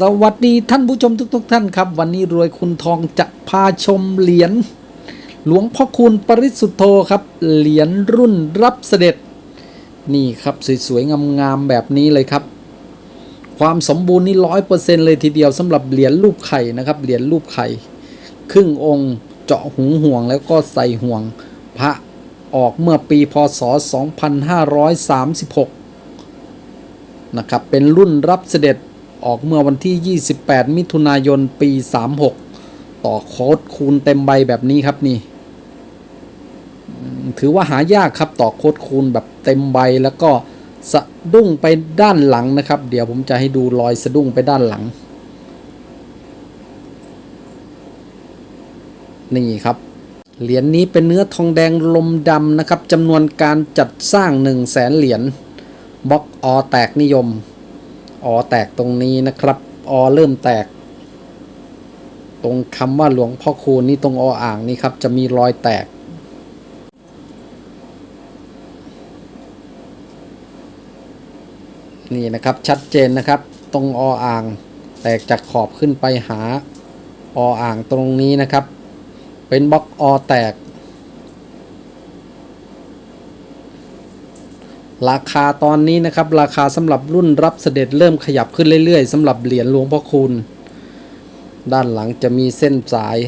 สวัสดีท่านผู้ชมทุกๆท่านครับ วันนี้รวยคุณทองจะพาชมเหรียญหลวงพ่อคูณปริสุทธโธครับ เหรียญรุ่นรับเสด็จ นี่ครับสวยๆงามๆแบบนี้เลยครับ ความสมบูรณ์นี่ร้อยเปอร์เซ็นเลยทีเดียวสำหรับเหรียญรูปไข่นะครับเหรียญรูปไข่ครึ่งองค์เจาะหูห่วงแล้วก็ใส่ห่วง พระออกเมื่อปีพศ 2536 นะครับเป็นรุ่นรับเสด็จ ออกเมื่อวันที่ 28 มิถุนายนปี 36 ต่อโค้ดคูณเต็มใบแบบนี้ครับนี่ ถือว่าหายากครับต่อโค้ดคูณแบบเต็มใบแล้วก็สะดุ้งไปด้านหลังนะครับ เดี๋ยวผมจะให้ดูรอยสะดุ้งไปด้านหลัง นี่ครับเหรียญนี้เป็นเนื้อทองแดงลมดำนะครับจำนวนการจัดสร้าง 1 0 0 0 0แสนเหรียญบล็อกอแตกนิยม อแตกตรงนี้นะครับ อเริ่มแตก ตรงคำว่าหลวงพ่อคูณนี่ตรงออ่างนี่ครับ จะมีรอยแตก นี่นะครับชัดเจนนะครับ ตรงออ่าง แตกจากขอบขึ้นไปหาออ่างตรงนี้นะครับ เป็นบล็อกอแตก ราคาตอนนี้นะครับ ราคาสำหรับรุ่นรับเสด็จเริ่มขยับขึ้นเรื่อยๆสำหรับเหรียญหลวงพ่อคูณด้านหลังจะมีเส้นสาย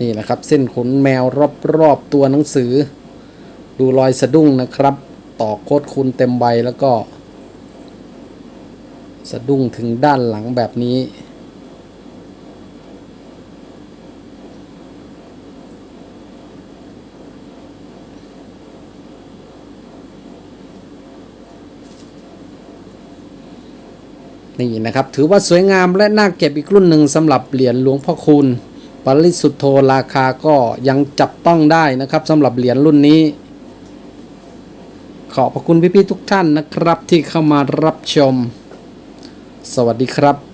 นี่นะครับเส้นขนแมวรอบๆตัวหนังสือ ดูรอยสะดุ้งนะครับ ต่อโคตรคูณเต็มใบแล้วก็ สะดุ้งถึงด้านหลังแบบนี้ นี่นะครับ ถือว่าสวยงามและน่าเก็บอีกรุ่นหนึ่งสำหรับเหรียญหลวงพ่อคูณปริสุทธโธราคาก็ยังจับต้องได้นะครับสำหรับเหรียญรุ่นนี้ ขอบพระคุณพี่ๆทุกท่านนะครับที่เข้ามารับชม สวัสดีครับ